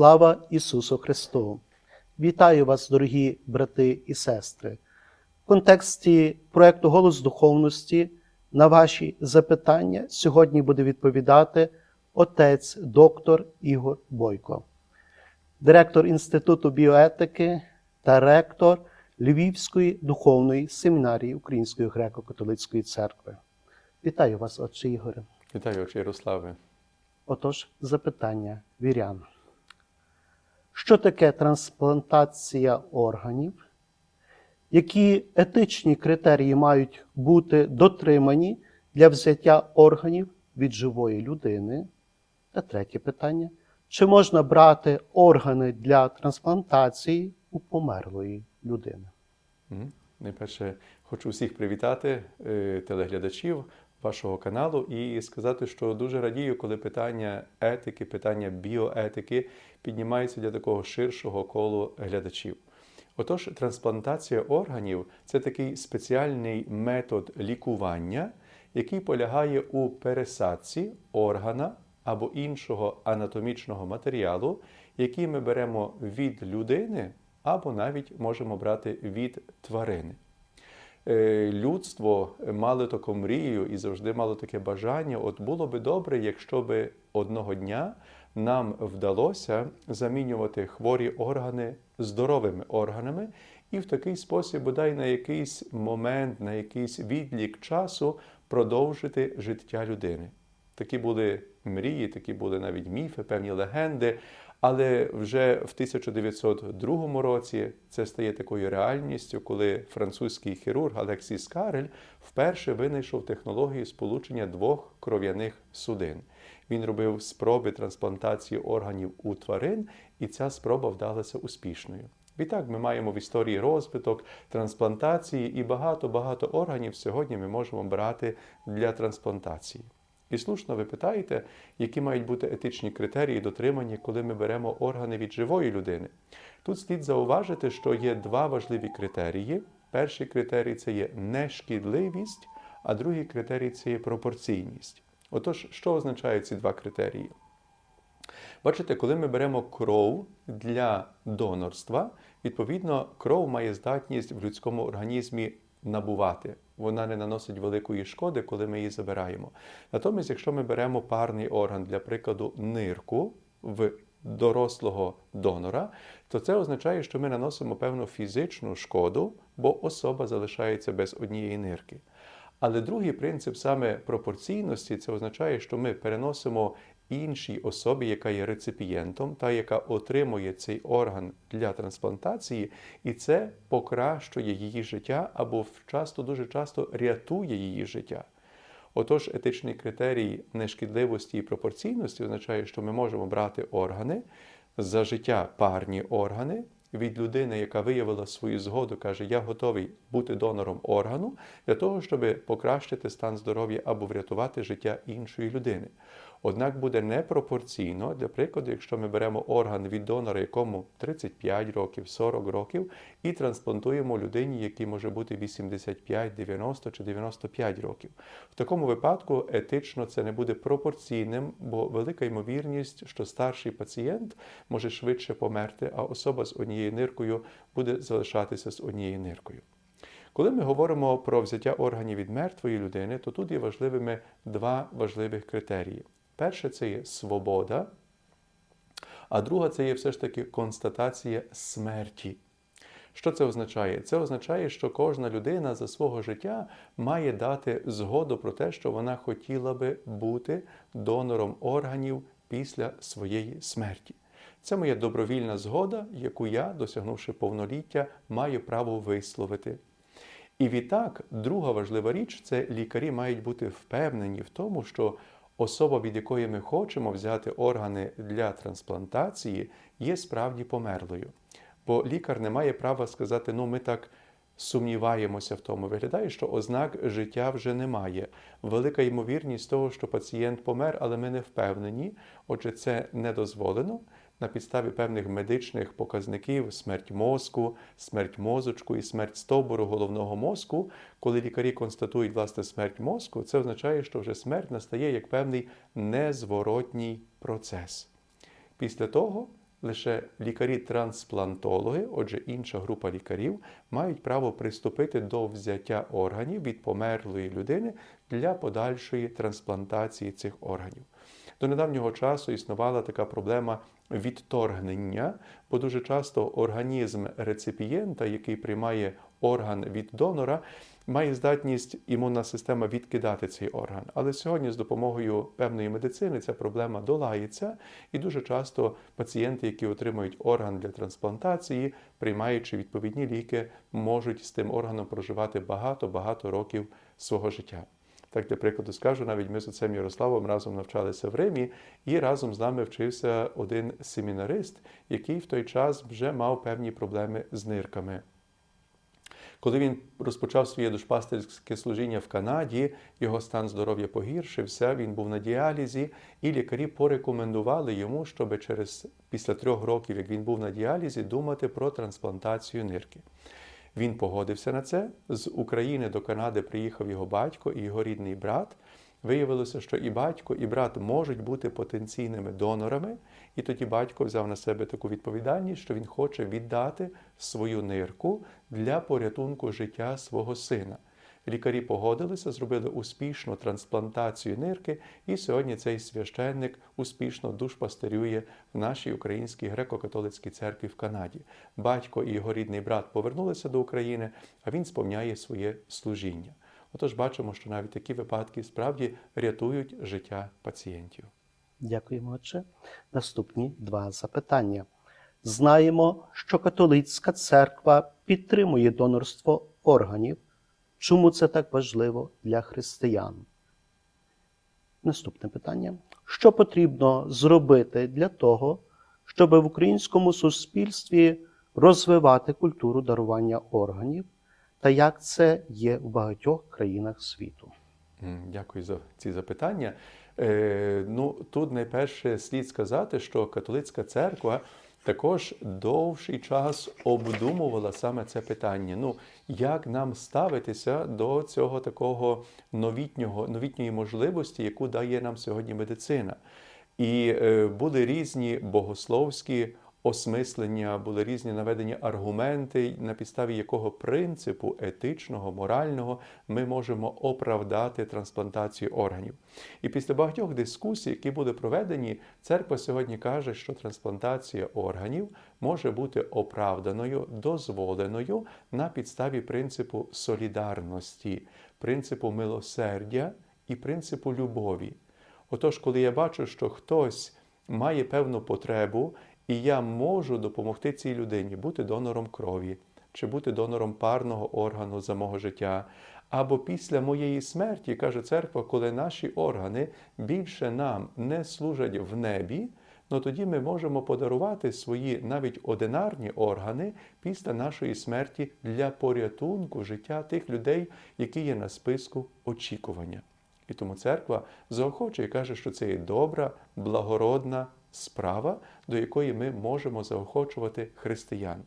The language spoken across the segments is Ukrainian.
Слава Ісусу Христу! Вітаю вас, дорогі брати і сестри. В контексті проєкту Голос духовності на ваші запитання сьогодні буде відповідати отець доктор Ігор Бойко, директор Інституту біоетики та ректор Львівської духовної семінарії Української греко-католицької церкви. Вітаю вас, отче Ігоре. Вітаю, отче Ярославе. Отож, запитання вірян. Що таке трансплантація органів? Які етичні критерії мають бути дотримані для взяття органів від живої людини? Та третє питання: чи можна брати органи для трансплантації у померлої людини? Найперше хочу всіх привітати е, телеглядачів вашого каналу і сказати, що дуже радію, коли питання етики, питання біоетики піднімаються для такого ширшого колу глядачів. Отож, трансплантація органів це такий спеціальний метод лікування, який полягає у пересадці органа або іншого анатомічного матеріалу, який ми беремо від людини або навіть можемо брати від тварини. Е, Людство мало таку мрію і завжди мало таке бажання. От було би добре, якщо би одного дня нам вдалося замінювати хворі органи здоровими органами, і в такий спосіб, бодай на якийсь момент, на якийсь відлік часу продовжити життя людини. Такі були мрії, такі були навіть міфи, певні легенди. Але вже в 1902 році це стає такою реальністю, коли французький хірург Алексіс Карель вперше винайшов технологію сполучення двох кров'яних судин. Він робив спроби трансплантації органів у тварин, і ця спроба вдалася успішною. Відтак ми маємо в історії розвиток трансплантації, і багато-багато органів сьогодні ми можемо брати для трансплантації. І слушно ви питаєте, які мають бути етичні критерії дотримані, коли ми беремо органи від живої людини. Тут слід зауважити, що є два важливі критерії. Перший критерій це є нешкідливість, а другий критерій це є пропорційність. Отож, що означають ці два критерії? Бачите, коли ми беремо кров для донорства, відповідно, кров має здатність в людському організмі набувати. Вона не наносить великої шкоди, коли ми її забираємо. Натомість, якщо ми беремо парний орган, для прикладу, нирку в дорослого донора, то це означає, що ми наносимо певну фізичну шкоду, бо особа залишається без однієї нирки. Але другий принцип саме пропорційності це означає, що ми переносимо іншій особі, яка є реципієнтом, та яка отримує цей орган для трансплантації, і це покращує її життя або часто дуже часто рятує її життя. Отож, етичний критерій нешкідливості і пропорційності означає, що ми можемо брати органи за життя парні органи від людини, яка виявила свою згоду, каже, я готовий бути донором органу для того, щоб покращити стан здоров'я або врятувати життя іншої людини. Однак буде непропорційно, для прикладу, якщо ми беремо орган від донора, якому 35 років, 40 років, і трансплантуємо людині, якій може бути 85, 90 чи 95 років. В такому випадку етично це не буде пропорційним, бо велика ймовірність, що старший пацієнт може швидше померти, а особа з однією ниркою буде залишатися з однією ниркою. Коли ми говоримо про взяття органів від мертвої людини, то тут є важливими два важливих критерії. Перше це є свобода, а друга це є все ж таки констатація смерті. Що це означає? Це означає, що кожна людина за свого життя має дати згоду про те, що вона хотіла би бути донором органів після своєї смерті. Це моя добровільна згода, яку я, досягнувши повноліття, маю право висловити. І відтак, друга важлива річ це лікарі мають бути впевнені в тому, що особа, від якої ми хочемо взяти органи для трансплантації, є справді померлою. Бо лікар не має права сказати, ну ми так сумніваємося в тому. Виглядає, що ознак життя вже немає. Велика ймовірність того, що пацієнт помер, але ми не впевнені. Отже, це не дозволено. На підставі певних медичних показників смерть мозку, смерть мозочку і смерть стовбуру головного мозку, коли лікарі констатують власне смерть мозку, це означає, що вже смерть настає як певний незворотній процес. Після того лише лікарі-трансплантологи, отже, інша група лікарів, мають право приступити до взяття органів від померлої людини для подальшої трансплантації цих органів. До недавнього часу існувала така проблема відторгнення, бо дуже часто організм реципієнта, який приймає орган від донора, має здатність імунна система відкидати цей орган. Але сьогодні з допомогою певної медицини ця проблема долається, і дуже часто пацієнти, які отримують орган для трансплантації, приймаючи відповідні ліки, можуть з тим органом проживати багато-багато років свого життя. Так, для прикладу скажу, навіть ми з отцем Ярославом разом навчалися в Римі, і разом з нами вчився один семінарист, який в той час вже мав певні проблеми з нирками. Коли він розпочав своє душпастерське служіння в Канаді, його стан здоров'я погіршився, він був на діалізі, і лікарі порекомендували йому, щоб через після трьох років, як він був на діалізі, думати про трансплантацію нирки. Він погодився на це. З України до Канади приїхав його батько і його рідний брат. Виявилося, що і батько, і брат можуть бути потенційними донорами, і тоді батько взяв на себе таку відповідальність, що він хоче віддати свою нирку для порятунку життя свого сина. Лікарі погодилися, зробили успішну трансплантацію нирки, і сьогодні цей священник успішно душпастерює в нашій українській греко-католицькій церкві в Канаді. Батько і його рідний брат повернулися до України, а він сповняє своє служіння. Отож, бачимо, що навіть такі випадки справді рятують життя пацієнтів. Дякуємо, отче. Наступні два запитання. Знаємо, що католицька церква підтримує донорство органів. Чому це так важливо для християн? Наступне питання. Що потрібно зробити для того, щоб в українському суспільстві розвивати культуру дарування органів та як це є в багатьох країнах світу? Дякую за ці запитання. Е, ну, тут найперше слід сказати, що католицька церква також довший час обдумувала саме це питання. Ну, як нам ставитися до цього такого новітнього, новітньої можливості, яку дає нам сьогодні медицина. І е, були різні богословські осмислення, були різні наведені аргументи, на підставі якого принципу етичного, морального ми можемо оправдати трансплантацію органів. І після багатьох дискусій, які були проведені, церква сьогодні каже, що трансплантація органів може бути оправданою, дозволеною на підставі принципу солідарності, принципу милосердя і принципу любові. Отож, коли я бачу, що хтось має певну потребу, і я можу допомогти цій людині бути донором крові, чи бути донором парного органу за мого життя, або після моєї смерті, каже церква, коли наші органи більше нам не служать в небі, ну тоді ми можемо подарувати свої навіть одинарні органи після нашої смерті для порятунку життя тих людей, які є на списку очікування. І тому церква заохочує і каже, що це є добра, благородна справа, до якої ми можемо заохочувати християн.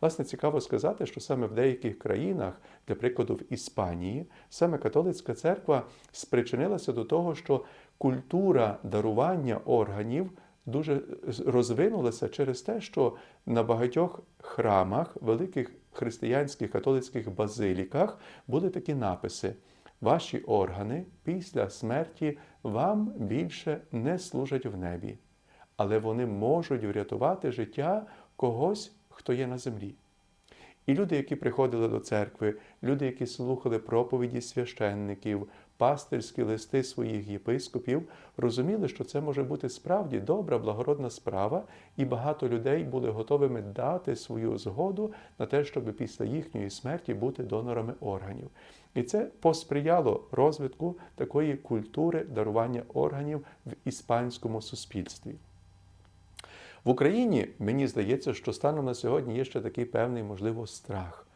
Власне, цікаво сказати, що саме в деяких країнах, для прикладу, в Іспанії, саме католицька церква спричинилася до того, що культура дарування органів дуже розвинулася через те, що на багатьох храмах, великих християнських католицьких базиліках були такі написи. Ваші органи після смерті вам більше не служать в небі, але вони можуть врятувати життя когось, хто є на землі. І люди, які приходили до церкви, люди, які слухали проповіді священників, пастирські листи своїх єпископів, розуміли, що це може бути справді добра, благородна справа, і багато людей були готовими дати свою згоду на те, щоб після їхньої смерті бути донорами органів. І це посприяло розвитку такої культури дарування органів в іспанському суспільстві. В Україні мені здається, що станом на сьогодні є ще такий певний, можливо, страх.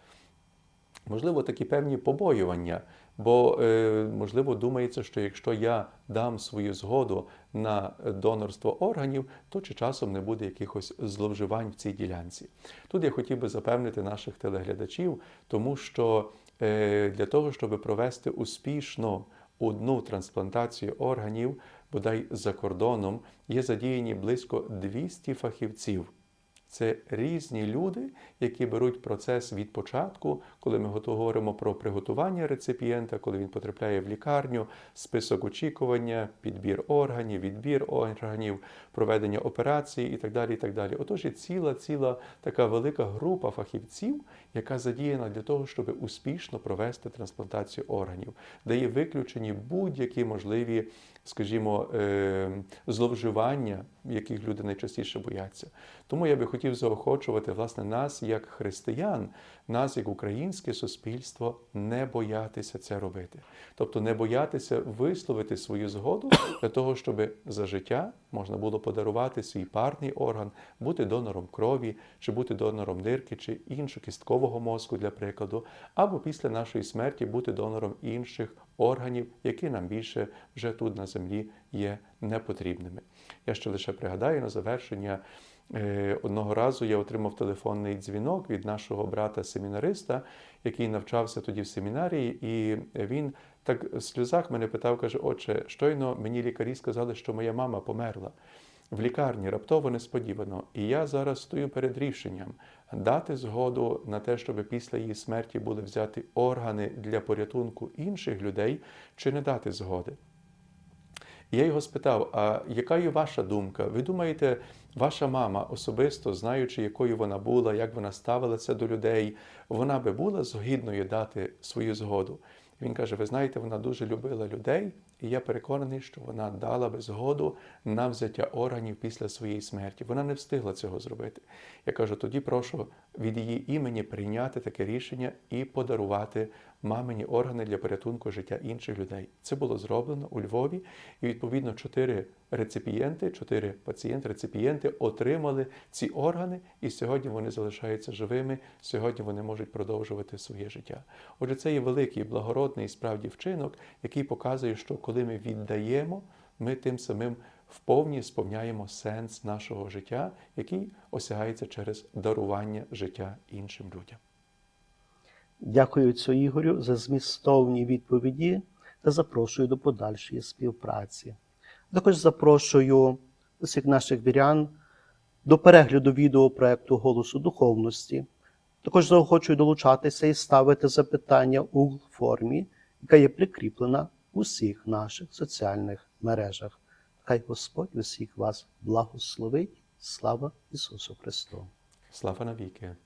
Можливо, такі певні побоювання, бо, е, можливо, думається, що якщо я дам свою згоду на донорство органів, то чи часом не буде якихось зловживань в цій ділянці. Тут я хотів би запевнити наших телеглядачів, тому що е, для того, щоб провести успішно одну трансплантацію органів, бодай за кордоном, є задіяні близько 200 фахівців. Це різні люди, які беруть процес від початку, коли ми говоримо про приготування реципієнта, коли він потрапляє в лікарню, список очікування, підбір органів, відбір органів, проведення операції і так далі. І так далі. Отож, є ціла, ціла така велика група фахівців, яка задіяна для того, щоб успішно провести трансплантацію органів, де є виключені будь-які можливі, скажімо, е, зловживання, яких люди найчастіше бояться. Тому я би хотів заохочувати власне нас, як християн, нас, як українське суспільство, не боятися це робити. Тобто не боятися висловити свою згоду для того, щоб за життя можна було подарувати свій парний орган, бути донором крові, чи бути донором нирки, чи іншокісткового мозку, для прикладу, або після нашої смерті бути донором інших органів, які нам більше вже тут на землі є непотрібними. Я ще лише пригадаю на завершення. Е, Одного разу я отримав телефонний дзвінок від нашого брата-семінариста, який навчався тоді в семінарії, і він так в сльозах мене питав, каже: Отче, щойно мені лікарі сказали, що моя мама померла в лікарні раптово несподівано. І я зараз стою перед рішенням дати згоду на те, щоб після її смерті були взяти органи для порятунку інших людей, чи не дати згоди. Я його спитав: а яка є ваша думка? Ви думаєте, ваша мама особисто, знаючи, якою вона була, як вона ставилася до людей, вона би була згідною дати свою згоду? Він каже: Ви знаєте, вона дуже любила людей, і я переконаний, що вона дала би згоду на взяття органів після своєї смерті. Вона не встигла цього зробити. Я кажу: тоді прошу від її імені прийняти таке рішення і подарувати мамині органи для порятунку життя інших людей. Це було зроблено у Львові, і відповідно чотири реципієнти, чотири пацієнти-реципієнти отримали ці органи, і сьогодні вони залишаються живими. Сьогодні вони можуть продовжувати своє життя. Отже, це є великий благородний справді вчинок, який показує, що коли ми віддаємо, ми тим самим вповні сповняємо сенс нашого життя, який осягається через дарування життя іншим людям. Дякую отцю Ігорю за змістовні відповіді та запрошую до подальшої співпраці. Також запрошую усіх наших вірян до перегляду відео проекту Голосу духовності. Також заохочую долучатися і ставити запитання у формі, яка є прикріплена у всіх наших соціальних мережах. Хай Господь усіх вас благословить. Слава Ісусу Христу! Слава навіки!